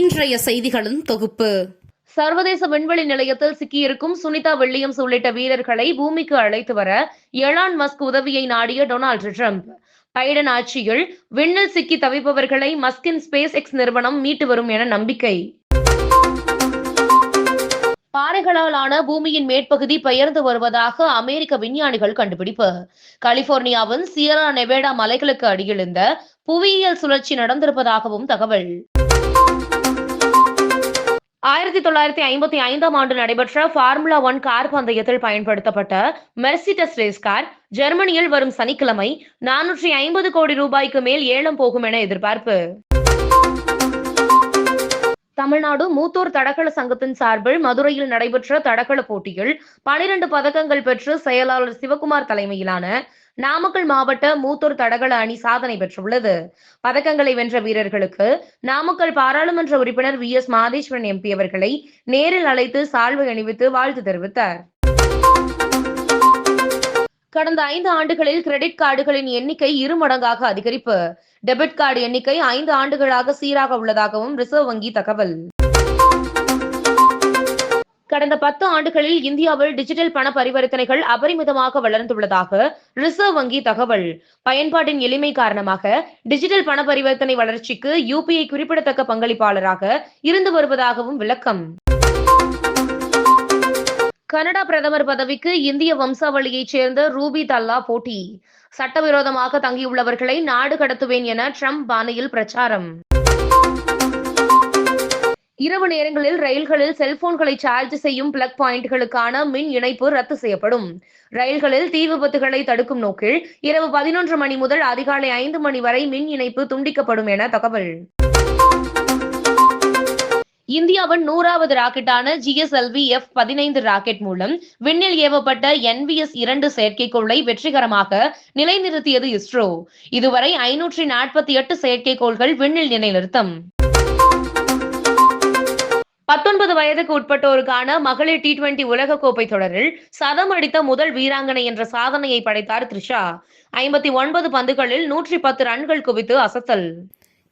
இன்றைய செய்திகளின் தொகுப்பு. சர்வதேச விண்வெளி நிலையத்தில் சிக்கியிருக்கும் சுனிதா வில்லியம்ஸ் உள்ளிட்ட வீரர்களை பூமிக்கு அழைத்து வர எலான் மஸ்க் உதவியை நாடிய டொனால்டு ட்ரம்ப். பைடன் ஆட்சியில் விண்ணில் சிக்கி தவிப்பவர்களை மஸ்கின் ஸ்பேஸ் எக்ஸ் நிறுவனம் மீட்டு வரும் என நம்பிக்கை. பாறைகளால் ஆன பூமியின் மேற்பகுதி பெயர்ந்து வருவதாக அமெரிக்க விஞ்ஞானிகள் கண்டுபிடிப்பு. கலிபோர்னியாவின் சியரா நெவேடா மலைகளுக்கு அடியில் இந்த புவியியல் சுழற்சி நடந்திருப்பதாகவும் தகவல். ஆயிரத்தி தொள்ளாயிரத்தி ஐம்பத்தி ஐந்தாம் ஆண்டு நடைபெற்ற ஃபார்முலா ஒன் கார் பந்தயத்தில் பயன்படுத்தப்பட்ட மெர்சிடஸ் ரேஸ் கார் ஜெர்மனியில் வரும் சனிக்கிழமை நானூற்றி ஐம்பது கோடி ரூபாய்க்கு மேல் ஏலம் போகும் என எதிர்பார்ப்பு. தமிழ்நாடு மூத்தோர் தடகள சங்கத்தின் சார்பில் மதுரையில் நடைபெற்ற தடகள போட்டியில் பனிரெண்டு பதக்கங்கள் பெற்று செயலாளர் சிவகுமார் தலைமையிலான நாமக்கல் மாவட்ட மூத்தோர் தடகள அணி சாதனை பெற்றுள்ளது. பதக்கங்களை வென்ற வீரர்களுக்கு நாமக்கல் பாராளுமன்ற உறுப்பினர் வி எஸ் மாதேஸ்வரன் எம்பி அவர்களை நேரில் அழைத்து சால்வை அணிவித்து வாழ்த்து தெரிவித்தார். கடந்த ஐந்து ஆண்டுகளில் கிரெடிட் கார்டுகளின் எண்ணிக்கை இரு மடங்காக அதிகரிப்பு. டெபிட் கார்டு எண்ணிக்கை ஐந்து ஆண்டுகளாக சீராக உள்ளதாகவும் ரிசர்வ் வங்கி தகவல். கடந்த பத்து ஆண்டுகளில் இந்தியாவில் டிஜிட்டல் பண பரிவர்த்தனைகள் அபரிமிதமாக வளர்ந்துள்ளதாக ரிசர்வ் வங்கி தகவல். பயன்பாட்டின் எளிமை காரணமாக டிஜிட்டல் பண பரிவர்த்தனை வளர்ச்சிக்கு யூபிஐ குறிப்பிடத்தக்க பங்களிப்பாளராக இருந்து வருவதாகவும் விளக்கம். கனடா பிரதமர் பதவிக்கு இந்திய வம்சாவளியைச் சேர்ந்த ரூபி தல்லா போட்டி. சட்டவிரோதமாக தங்கியுள்ளவர்களை நாடு கடத்துவேன் என ட்ரம்ப் பாணியில் பிரச்சாரம். இரவு நேரங்களில் ரயில்களில் செல்போன்களை சார்ஜ் செய்யும் பிளக் பாயிண்ட்களுக்கான மின் இணைப்பு ரத்து செய்யப்படும். ரயில்களில் தீ விபத்துகளை தடுக்கும் நோக்கில் இரவு பதினொன்று மணி முதல் அதிகாலை ஐந்து மணி வரை மின் இணைப்பு துண்டிக்கப்படும் என தகவல். இந்தியாவின் நூறாவது ராக்கெட்டான ஜிஎஸ்எல்வி எஃப் பதினைந்து ராக்கெட் மூலம் விண்ணில் ஏவப்பட்ட என்விஎஸ் இரண்டு செயற்கைக்கோளை வெற்றிகரமாக நிலைநிறுத்தியது இஸ்ரோ. இதுவரை ஐநூற்றி நாற்பத்தி எட்டு செயற்கைக்கோள்கள் விண்ணில் நிலைநிறுத்தம். பத்தொன்பது வயதுக்கு உட்பட்டோருக்கான மகளிர் டி டுவெண்டி உலகக்கோப்பை தொடரில் சதம் அடித்த முதல் வீராங்கனை என்ற சாதனையை படைத்தார் த்ரிஷா. ஐம்பத்தி ஒன்பது பந்துகளில் நூற்றி பத்து ரன்கள் குவித்து அசத்தல்.